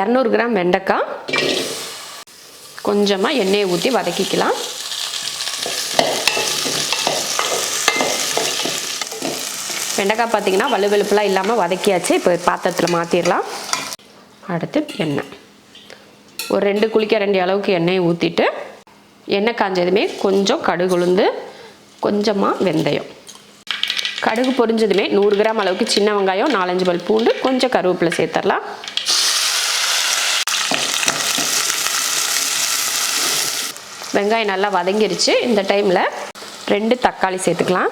இரநூறு கிராம் வெண்டைக்காய். கொஞ்சமாக எண்ணெயை ஊற்றி வதக்கிக்கலாம். வெண்டைக்காய் பார்த்தீங்கன்னா வலுவெலுப்புலாம் இல்லாமல் வதக்கியாச்சு. இப்போ பாத்திரத்தில் மாற்றிடலாம் அடுத்து எண்ணெய். ஒரு ரெண்டு குளிக்க ரெண்டு அளவுக்கு எண்ணெயை ஊற்றிட்டு எண்ணெய் காஞ்சதுமே கொஞ்சம் கடுகு உளுந்து கொஞ்சமாக வெந்தயம். கடுகு பொரிஞ்சதுமே நூறு கிராம் அளவுக்கு சின்ன வெங்காயம் நாலஞ்சு பல் பூண்டு கொஞ்சம் கருவேப்பிலை சேர்த்துடலாம். வெங்காயம் நல்லா வதங்கிருச்சு. இந்த டைமில் ரெண்டு தக்காளி சேர்த்துக்கலாம்.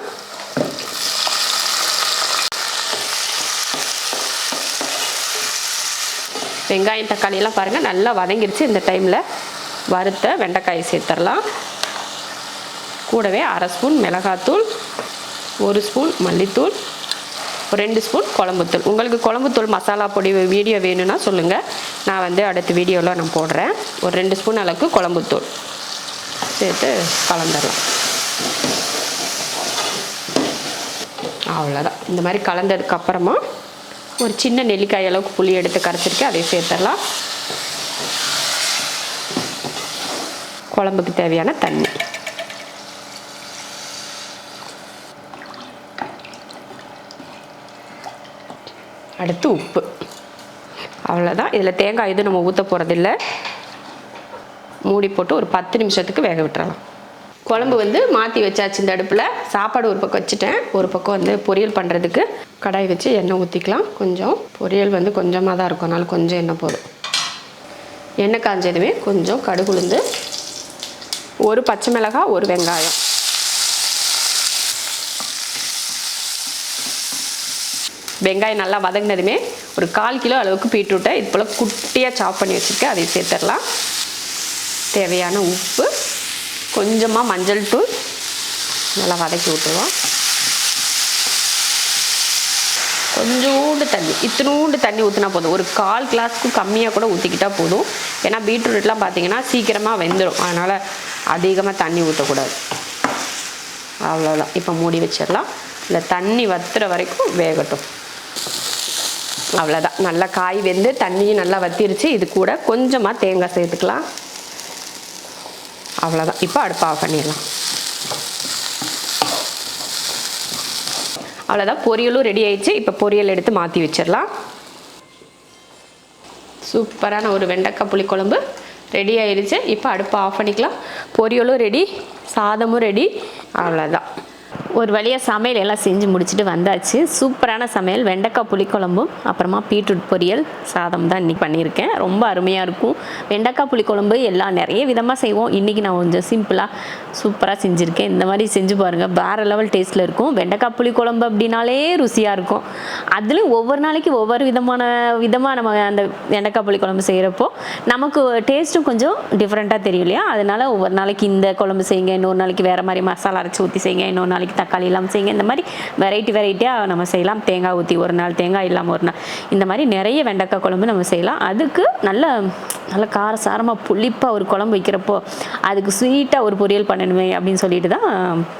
வெங்காயம் தக்காளியெல்லாம் பாருங்கள் நல்லா வதங்கிருச்சு. இந்த டைமில் வறுத்த வெண்டைக்காயை சேர்த்துடலாம் கூடவே அரை ஸ்பூன் மிளகாத்தூள் ஒரு ஸ்பூன் மல்லித்தூள் ஒரு ரெண்டு ஸ்பூன் குழம்புத்தூள். உங்களுக்கு குழம்புத்தூள் மசாலா பொடி வீடியோ வேணும்னா சொல்லுங்கள் நான் வந்து அடுத்த வீடியோவில் நான் போடுறேன். ஒரு ரெண்டு ஸ்பூன் அளவுக்கு குழம்புத்தூள். சேர்த்து கலந்துடலாம். அவ்வளோதான் இந்த மாதிரி கலந்ததுக்கப்புறமா ஒரு சின்ன நெல்லிக்காய் அளவுக்கு புளி எடுத்து கரைச்சிருக்கேன். அதை சேர்த்துடலாம். குழம்புக்கு தேவையான தண்ணி. அடுத்து உப்பு. அவ்வளோதான் இதில் தேங்காய் எதுவும் நம்ம ஊற்ற போகிறதில்ல மூடி போட்டு ஒரு பத்து நிமிஷத்துக்கு வேக விட்டுறலாம். குழம்பு வந்து மாற்றி வச்சாச்சு இந்த அடுப்பில். சாப்பாடு ஒரு பக்கம் வச்சுட்டேன். ஒரு பக்கம் வந்து பொரியல் பண்ணுறதுக்கு கடாய் வச்சு எண்ணெய் ஊற்றிக்கலாம் கொஞ்சம் பொரியல் வந்து கொஞ்சமாக தான் இருக்கும். அதனால் கொஞ்சம் எண்ணெய் போதும். எண்ணெய் காஞ்சதுமே கொஞ்சம் கடுகுளுந்து ஒரு பச்சை மிளகாய் ஒரு வெங்காயம். வெங்காயம் நல்லா வதங்கினதுமே ஒரு கால் கிலோ அளவுக்கு பீட்ரூட்டை இது போல் குட்டியாக சாப் பண்ணி வச்சுருக்கேன். அதை சேர்த்துடலாம். தேவையான உப்பு கொஞ்சமாக மஞ்சள் தூள் நல்லா வதக்கி விட்டுருவோம். கொஞ்சோண்டு தண்ணி இத்தினூண்டு தண்ணி ஊற்றினா போதும். ஒரு கால் கிளாஸ்க்கு கம்மியாக கூட ஊற்றிக்கிட்டால் போதும். ஏன்னா பீட்ரூட்லாம் பார்த்தீங்கன்னா சீக்கிரமாக வெந்துடும் அதனால் அதிகமாக தண்ணி ஊற்றக்கூடாது அவ்வளோதான் இப்போ மூடி வச்சிடலாம். இல்லை தண்ணி வத்துற வரைக்கும் வேகட்டும். அவ்வளோதான் நல்லா காய் வெந்து தண்ணியும் நல்லா வத்திருச்சு. இது கூட கொஞ்சமாக தேங்காய் சேர்த்துக்கலாம். அவ்வளோதான் இப்போ அடுப்பு ஆஃப் பண்ணிடலாம். அவ்வளோதான் பொரியலும் ரெடி ஆயிடுச்சு. இப்போ பொரியல் எடுத்து மாற்றி வச்சிடலாம். சூப்பரான ஒரு வெண்டைக்காய் புளிக்குழம்பு ரெடி ஆயிடுச்சு இப்போ அடுப்பு ஆஃப் பண்ணிக்கலாம். பொரியலும் ரெடி சாதமும் ரெடி அவ்வளோதான் ஒரு வழியாக சமையல் எல்லாம் செஞ்சு முடிச்சுட்டு வந்தாச்சு. சூப்பரான சமையல். வெண்டைக்காய் புளிக்குழம்பும் அப்புறமா பீட்ரூட் பொரியல் சாதம் தான் இன்றைக்கி பண்ணியிருக்கேன். ரொம்ப அருமையாக இருக்கும். வெண்டைக்காய் புளிக்குழம்பு எல்லாம் நிறைய விதமாக செய்வோம். இன்றைக்கி நான் கொஞ்சம் சிம்பிளாக சூப்பராக செஞ்சுருக்கேன். இந்த மாதிரி செஞ்சு பாருங்கள் வேறு லெவல் டேஸ்ட்டில் இருக்கும். வெண்டைக்காய் புளிக்குழம்பு அப்படின்னாலே ருசியாக இருக்கும். அதுலேயும் ஒவ்வொரு நாளைக்கு ஒவ்வொரு விதமான விதமாக நம்ம அந்த வெண்டைக்காய் புளிக்குழம்பு செய்கிறப்போ நமக்கு டேஸ்ட்டும் கொஞ்சம் டிஃப்ரெண்ட்டாக தெரியும் இல்லையா? அதனால் ஒவ்வொரு நாளைக்கு இந்த குழம்பு செய்யுங்க இன்னொரு நாளைக்கு வேறு மாதிரி மசாலா அரைச்சி ஊற்றி செய்யுங்க இன்னொரு நாளைக்கு தக்காளி இல்லாமல் செய்யுங்க. இந்த மாதிரி வெரைட்டி வெரைட்டியாக நம்ம செய்யலாம். தேங்காய் ஊற்றி ஒரு நாள் தேங்காய் இல்லாமல் ஒரு நாள். இந்த மாதிரி நிறைய வெண்டைக்காய் குழம்பு நம்ம செய்யலாம். அதுக்கு நல்ல நல்லா காரசாரமாக புளிப்பாக ஒரு குழம்பு வைக்கிறப்போ அதுக்கு ஸ்வீட்டாக ஒரு பொரியல் பண்ணணுமே அப்படின்னு சொல்லிட்டு தான்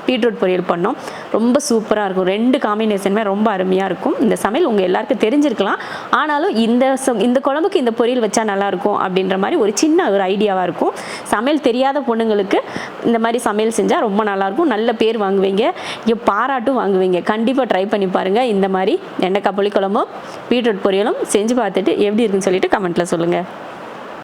பீட்ரூட் பொரியல் பண்ணோம். ரொம்ப சூப்பராக இருக்கும். ரெண்டு காம்பினேஷனுமே ரொம்ப அருமையாக இருக்கும். இந்த சமையல் உங்கள் எல்லாருக்கும் தெரிஞ்சிருக்கலாம். ஆனாலும் இந்த இந்த குழம்புக்கு இந்த பொரியல் வச்சா நல்லாயிருக்கும் அப்படின்ற மாதிரி ஒரு சின்ன ஒரு ஐடியாவாக இருக்கும். சமையல் தெரியாத பொண்ணுங்களுக்கு இந்த மாதிரி சமையல் செஞ்சால் ரொம்ப நல்லாயிருக்கும் நல்ல பேர் வாங்குவீங்க. இங்கே பாராட்டும் வாங்குவீங்க. கண்டிப்பாக ட்ரை பண்ணி பாருங்கள் இந்த மாதிரி எண்ணெய் புளிக்குழம்பும் பீட்ரூட் பொரியலும் செஞ்சு பார்த்துட்டு எப்படி இருக்குன்னு சொல்லிட்டு கமெண்ட்டில் சொல்லுங்கள்